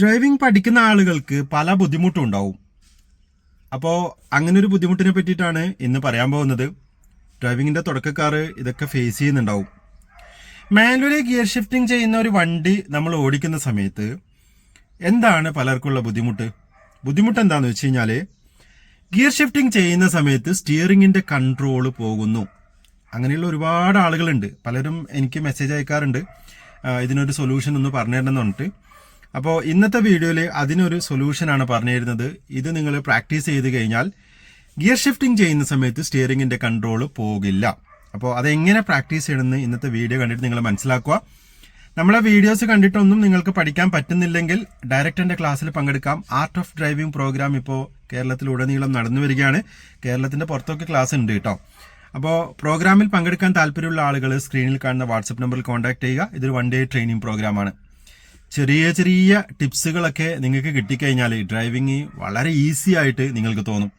Driving പഠിക്കുന്ന ആളുകൾക്ക് പല ബുദ്ധിമുട്ടും ഉണ്ടാവും. അപ്പോൾ അങ്ങനെ ഒരു ബുദ്ധിമുട്ടിനെ പറ്റിയിട്ടാണ് ഇന്ന് പറയാൻ പോകുന്നത്. ഡ്രൈവിങ്ങിന്റെ തുടക്കക്കാർ ഇതൊക്കെ ഫേസ് ചെയ്യുന്നുണ്ടാവും. മാനുവലി ഗിയർ ഷിഫ്റ്റിംഗ് ചെയ്യുന്ന ഒരു വണ്ടി നമ്മൾ ഓടിക്കുന്ന സമയത്ത് എന്താണ് പലർക്കുള്ള ബുദ്ധിമുട്ട്? ബുദ്ധിമുട്ട് എന്താണെന്ന് വെച്ച് കഴിഞ്ഞാൽ ഗിയർ ഷിഫ്റ്റിംഗ് ചെയ്യുന്ന സമയത്ത് സ്റ്റിയറിങ്ങിന്റെ കൺട്രോൾ പോകുന്നു. അങ്ങനെയുള്ള ഒരുപാട് ആളുകളുണ്ട്. പലരും എനിക്ക് മെസ്സേജ് അയക്കാറുണ്ട്. ഇതിനൊരു സൊല്യൂഷൻ ഒന്ന് പറഞ്ഞു തരണമെന്ന് പറഞ്ഞിട്ട്. അപ്പോൾ ഇന്നത്തെ വീഡിയോയിൽ അതിനൊരു സൊല്യൂഷനാണ് പറഞ്ഞു തരുന്നത് ഇത് നിങ്ങൾ പ്രാക്ടീസ് ചെയ്ത് കഴിഞ്ഞാൽ ഗിയർ ഷിഫ്റ്റിംഗ് ചെയ്യുന്ന സമയത്ത് സ്റ്റിയറിങ്ങിന്റെ കൺട്രോൾ പോകില്ല. അപ്പോൾ അതെങ്ങനെ പ്രാക്ടീസ് ചെയ്യണമെന്ന് ഇന്നത്തെ വീഡിയോ കണ്ടിട്ട് നിങ്ങൾ മനസ്സിലാക്കുക. നമ്മളെ വീഡിയോസ് കണ്ടിട്ടൊന്നും നിങ്ങൾക്ക് പഠിക്കാൻ പറ്റുന്നില്ലെങ്കിൽ ഡയറക്റ്റ് എന്റെ ക്ലാസ്സിൽ പങ്കെടുക്കാം. ആർട്ട് ഓഫ് ഡ്രൈവിംഗ് പ്രോഗ്രാം ഇപ്പോൾ കേരളത്തിലുടനീളം നടന്നു വരികയാണ്. കേരളത്തിന്റെ പുറത്തൊക്കെ ക്ലാസ് ഉണ്ട് കേട്ടോ. അപ്പോൾ പ്രോഗ്രാമിൽ പങ്കെടുക്കാൻ താല്പര്യമുള്ള ആളുകൾ സ്ക്രീനിൽ കാണുന്ന വാട്സപ്പ് നമ്പറിൽ കോൺടാക്ട് ചെയ്യുക. ഇതൊരു വൺ ഡേ ട്രെയിനിങ് പ്രോഗ്രാമാണ് ചെറിയ ചെറിയ ടിപ്സുകളൊക്കെ നിങ്ങൾക്ക് കിട്ടിക്കഴിഞ്ഞാൽ ഡ്രൈവിംഗ് വളരെ ഈസി ആയിട്ട് നിങ്ങൾക്ക് തോന്നും.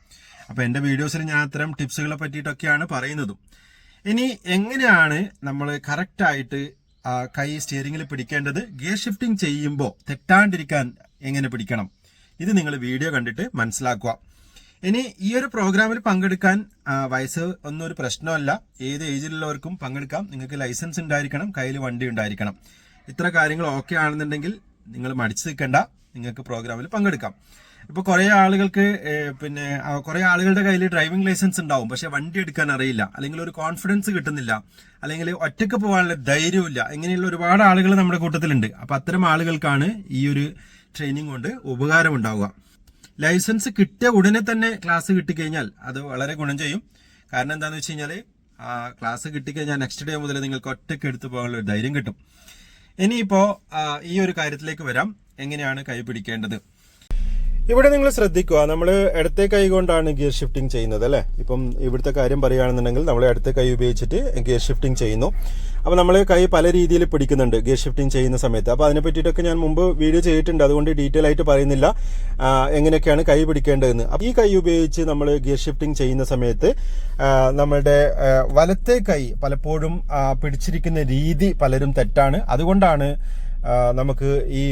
അപ്പോൾ എന്റെ വീഡിയോസിൽ ഞാൻ അത്തരം ടിപ്സുകളെ പറ്റിയിട്ടൊക്കെയാണ് പറയുന്നതും. ഇനി എങ്ങനെയാണ് നമ്മൾ കറക്റ്റായിട്ട് കൈ സ്റ്റിയറിംഗിൽ പിടിക്കേണ്ടത്? ഗിയർ ഷിഫ്റ്റിംഗ് ചെയ്യുമ്പോൾ തെറ്റാണ്ടിരിക്കാൻ എങ്ങനെ പിടിക്കണം? ഇത് നിങ്ങൾ വീഡിയോ കണ്ടിട്ട് മനസ്സിലാക്കുക. ഇനി ഈ ഒരു പ്രോഗ്രാമിൽ പങ്കെടുക്കാൻ വയസ്സ് ഒന്നും ഒരു പ്രശ്നമല്ല. ഏത് ഏജിലുള്ളവർക്കും പങ്കെടുക്കാം. നിങ്ങൾക്ക് ലൈസൻസ് ഉണ്ടായിരിക്കണം. കയ്യിൽ വണ്ടി ഉണ്ടായിരിക്കണം. ഇത്ര കാര്യങ്ങൾ ഓക്കെ ആണെന്നുണ്ടെങ്കിൽ നിങ്ങൾ മടിച്ചു നിൽക്കണ്ട. നിങ്ങൾക്ക് പ്രോഗ്രാമിൽ പങ്കെടുക്കാം. ഇപ്പോൾ കുറേ ആളുകൾക്ക് പിന്നെ കുറെ ആളുകളുടെ കയ്യിൽ ഡ്രൈവിംഗ് ലൈസൻസ് ഉണ്ടാവും. പക്ഷെ വണ്ടി എടുക്കാൻ അറിയില്ല. അല്ലെങ്കിൽ ഒരു കോൺഫിഡൻസ് കിട്ടുന്നില്ല. അല്ലെങ്കിൽ ഒറ്റയ്ക്ക് പോകാനുള്ള ധൈര്യമില്ല ഇങ്ങനെയുള്ള ഒരുപാട് ആളുകൾ നമ്മുടെ കൂട്ടത്തിലുണ്ട്. അപ്പോൾ അത്തരം ആളുകൾക്കാണ് ഈ ഒരു ട്രെയിനിങ് കൊണ്ട് ഉപകാരം ഉണ്ടാവുക. ലൈസൻസ് കിട്ടിയ ഉടനെ തന്നെ ക്ലാസ് കിട്ടിക്കഴിഞ്ഞാൽ അത് വളരെ ഗുണം ചെയ്യും. കാരണം എന്താണെന്ന് വെച്ച് കഴിഞ്ഞാൽ ആ ക്ലാസ് കിട്ടിക്കഴിഞ്ഞാൽ നെക്സ്റ്റ് ഡേ മുതൽ നിങ്ങൾക്ക് ഒറ്റയ്ക്ക് എടുത്തു പോകാനുള്ള ധൈര്യം കിട്ടും. ഇനിയിപ്പോൾ ഈ ഒരു കാര്യത്തിലേക്ക് വരാം. എങ്ങനെയാണ് കൈ പിടിക്കേണ്ടത്? ഇവിടെ നിങ്ങൾ ശ്രദ്ധിക്കുക നമ്മൾ ഇടത്തെ കൈ കൊണ്ടാണ് ഗിയർ ഷിഫ്റ്റിംഗ് ചെയ്യുന്നത് അല്ലേ? ഇപ്പം ഇവിടുത്തെ കാര്യം പറയുകയാണെന്നുണ്ടെങ്കിൽ നമ്മൾ ഇടത്തെ കൈ ഉപയോഗിച്ചിട്ട് ഗിയർ ഷിഫ്റ്റിംഗ് ചെയ്യുന്നു. അപ്പോൾ നമ്മൾ കൈ പല രീതിയിൽ പിടിക്കുന്നുണ്ട് ഗിയർ ഷിഫ്റ്റിംഗ് ചെയ്യുന്ന സമയത്ത്. അപ്പോൾ അതിനെ പറ്റിയിട്ടൊക്കെ ഞാൻ മുമ്പ് വീഡിയോ ചെയ്തിട്ടുണ്ട് അതുകൊണ്ട് ഡീറ്റെയിൽ ആയിട്ട് പറയുന്നില്ല എങ്ങനെയൊക്കെയാണ് കൈ പിടിക്കേണ്ടതെന്ന്. അപ്പോൾ ഈ കൈ ഉപയോഗിച്ച് നമ്മൾ ഗിയർ ഷിഫ്റ്റിംഗ് ചെയ്യുന്ന സമയത്ത് നമ്മളുടെ വലത്തെ കൈ പലപ്പോഴും പിടിച്ചിരിക്കുന്ന രീതി പലരും തെറ്റാണ്. അതുകൊണ്ടാണ് നമുക്ക് ഈ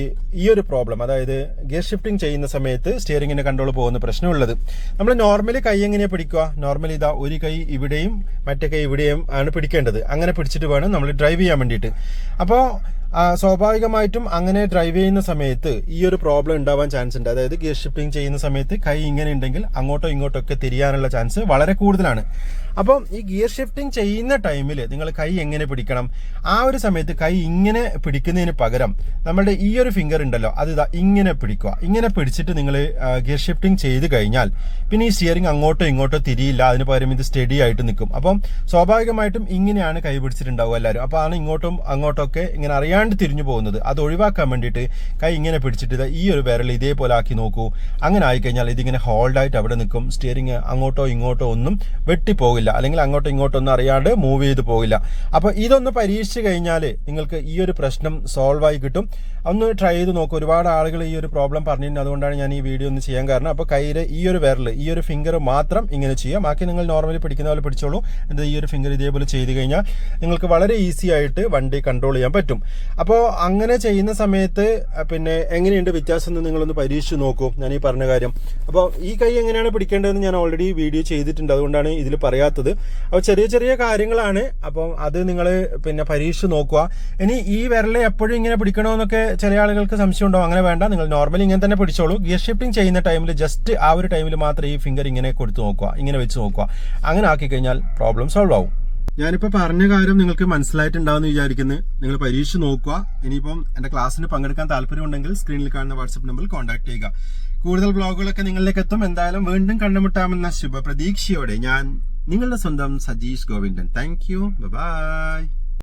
ഈ ഒരു പ്രോബ്ലം അതായത് ഗിയർ ഷിഫ്റ്റിംഗ് ചെയ്യുന്ന സമയത്ത് സ്റ്റിയറിങ്ങിന്റെ കൺട്രോൾ പോകുന്ന പ്രശ്നമുള്ളത്. നമ്മൾ നോർമലി കൈ എങ്ങനെയാണ് പിടിക്കുക? നോർമലി ഇതാ ഒരു കൈ ഇവിടെയും മറ്റേ കൈ ഇവിടെയും ആണ് പിടിക്കേണ്ടത്. അങ്ങനെ പിടിച്ചിട്ട് വേണം നമ്മൾ ഡ്രൈവ് ചെയ്യാൻ വേണ്ടിയിട്ട്. അപ്പോൾ സ്വാഭാവികമായിട്ടും അങ്ങനെ ഡ്രൈവ് ചെയ്യുന്ന സമയത്ത് ഈ ഒരു പ്രോബ്ലം ഉണ്ടാവാൻ ചാൻസ് ഉണ്ട്. അതായത് ഗിയർ ഷിഫ്റ്റിംഗ് ചെയ്യുന്ന സമയത്ത് കൈ ഇങ്ങനെ ഉണ്ടെങ്കിൽ അങ്ങോട്ടോ ഇങ്ങോട്ടോ ഒക്കെ തിരിയാനുള്ള ചാൻസ് വളരെ കൂടുതലാണ്. അപ്പം ഈ ഗിയർ ഷിഫ്റ്റിംഗ് ചെയ്യുന്ന ടൈമിൽ നിങ്ങൾ കൈ എങ്ങനെ പിടിക്കണം? ആ ഒരു സമയത്ത് കൈ ഇങ്ങനെ പിടിക്കുന്നതിന് പകരം നമ്മളുടെ ഈ ഒരു ഫിംഗർ ഉണ്ടല്ലോ അത് ഇതാ ഇങ്ങനെ പിടിക്കുക. ഇങ്ങനെ പിടിച്ചിട്ട് നിങ്ങൾ ഗിയർ ഷിഫ്റ്റിംഗ് ചെയ്ത് കഴിഞ്ഞാൽ പിന്നെ ഈ സ്റ്റിയറിംഗ് അങ്ങോട്ടോ ഇങ്ങോട്ടോ തിരിയില്ല അതിന് പകരം ഇത് സ്റ്റഡി ആയിട്ട് നിൽക്കും. അപ്പം സ്വാഭാവികമായിട്ടും ഇങ്ങനെയാണ് കൈ പിടിച്ചിട്ടുണ്ടാവുക എല്ലാവരും. അപ്പോൾ ആണ് ഇങ്ങോട്ടും അങ്ങോട്ടും ഒക്കെ ഇങ്ങനെ അറിയാണ്ട് തിരിഞ്ഞു പോകുന്നത്. അത് ഒഴിവാക്കാൻ വേണ്ടിയിട്ട് കൈ ഇങ്ങനെ പിടിച്ചിട്ട് ഇതാ ഈ ഒരു വിരൽ ഇതേപോലെ ആക്കി നോക്കൂ. അങ്ങനെ ആയിക്കഴിഞ്ഞാൽ ഇതിങ്ങനെ ഹോൾഡായിട്ട് അവിടെ നിൽക്കും. സ്റ്റിയറിംഗ് അങ്ങോട്ടോ ഇങ്ങോട്ടോ ഒന്നും വെട്ടിപ്പോകില്ല അല്ലെങ്കിൽ അങ്ങോട്ടോ ഇങ്ങോട്ടോ ഒന്നും അറിയാണ്ട് മൂവ് ചെയ്ത് പോകില്ല. അപ്പോൾ ഇതൊന്ന് പരീക്ഷിച്ച് കഴിഞ്ഞാൽ നിങ്ങൾക്ക് ഈ ഒരു പ്രശ്നം സോൾവ് കിട്ടും. ഒന്ന് ട്രൈ ചെയ്ത് നോക്കും. ഒരുപാട് ആളുകൾ ഈ ഒരു പ്രോബ്ലം പറഞ്ഞിരുന്നു. അതുകൊണ്ടാണ് ഞാൻ ഈ വീഡിയോ ഒന്ന് ചെയ്യാൻ കാരണം. അപ്പോൾ കയ്യിൽ ഈ ഒരു വിരൽ ഈ ഒരു ഫിംഗർ മാത്രം ഇങ്ങനെ ചെയ്യാം ബാക്കി നിങ്ങൾ നോർമലി പിടിക്കുന്ന പോലെ പിടിച്ചോളൂ. എന്നിട്ട് ഈ ഒരു ഫിംഗർ ഇതേപോലെ ചെയ്ത് കഴിഞ്ഞാൽ നിങ്ങൾക്ക് വളരെ ഈസി ആയിട്ട് വണ്ടി കൺട്രോൾ ചെയ്യാൻ പറ്റും. അപ്പോൾ അങ്ങനെ ചെയ്യുന്ന സമയത്ത് പിന്നെ എങ്ങനെയുണ്ട് വ്യത്യാസം എന്ന് നിങ്ങളൊന്ന് പരീക്ഷിച്ച് നോക്കൂ. ഞാൻ ഈ പറഞ്ഞ കാര്യം. അപ്പോൾ ഈ കൈ എങ്ങനെയാണ് പിടിക്കേണ്ടതെന്ന് ഞാൻ ഓൾറെഡി വീഡിയോ ചെയ്തിട്ടുണ്ട്. അതുകൊണ്ടാണ് ഇതിൽ പറയാത്തത്. അപ്പോൾ ചെറിയ ചെറിയ കാര്യങ്ങളാണ്. അപ്പം അത് നിങ്ങൾ പിന്നെ പരീക്ഷിച്ച് നോക്കുക. ഇനി ഈ വിരലെ എപ്പോഴും ഇങ്ങനെ പിടിക്കണമെന്നൊക്കെ ചില ആളുകൾക്ക് സംശയം ഉണ്ടാവും അങ്ങനെ വേണ്ട നിങ്ങൾ നോർമലി ഇങ്ങനെ തന്നെ പിടിച്ചോളൂ. ഗിയർ ഷിഫ്റ്റിംഗ് ചെയ്യുന്ന ടൈമിൽ ജസ്റ്റ് ആ ഒരു ടൈമിൽ മാത്രം ഈ ഫിംഗർ ഇങ്ങനെ കൊടുത്ത് നോക്കുക ഇങ്ങനെ വെച്ച് നോക്കുക. അങ്ങനെ ആക്കി കഴിഞ്ഞാൽ പ്രോബ്ലം സോൾവ് ആവും. ഞാനിപ്പോൾ പറഞ്ഞ കാര്യം നിങ്ങൾക്ക് മനസ്സിലായിട്ടുണ്ടാവുമെന്ന് വിചാരിക്കുന്നു. നിങ്ങൾ പരീക്ഷ നോക്കുക. ഇനിയിപ്പം എന്റെ ക്ലാസ്സിന് പങ്കെടുക്കാൻ താല്പര്യമുണ്ടെങ്കിൽ സ്ക്രീനിൽ കാണുന്ന വാട്സപ്പ് നമ്പറിൽ കോൺടാക്ട് ചെയ്യുക. കൂടുതൽ ബ്ലോഗുകളൊക്കെ നിങ്ങളിലേക്ക് എത്തും. എന്തായാലും വീണ്ടും കണ്ടുമുട്ടാമെന്ന ശുഭപ്രതീക്ഷയോടെ ഞാൻ നിങ്ങളുടെ സ്വന്തം Sajeesh Govindan. Thank you bye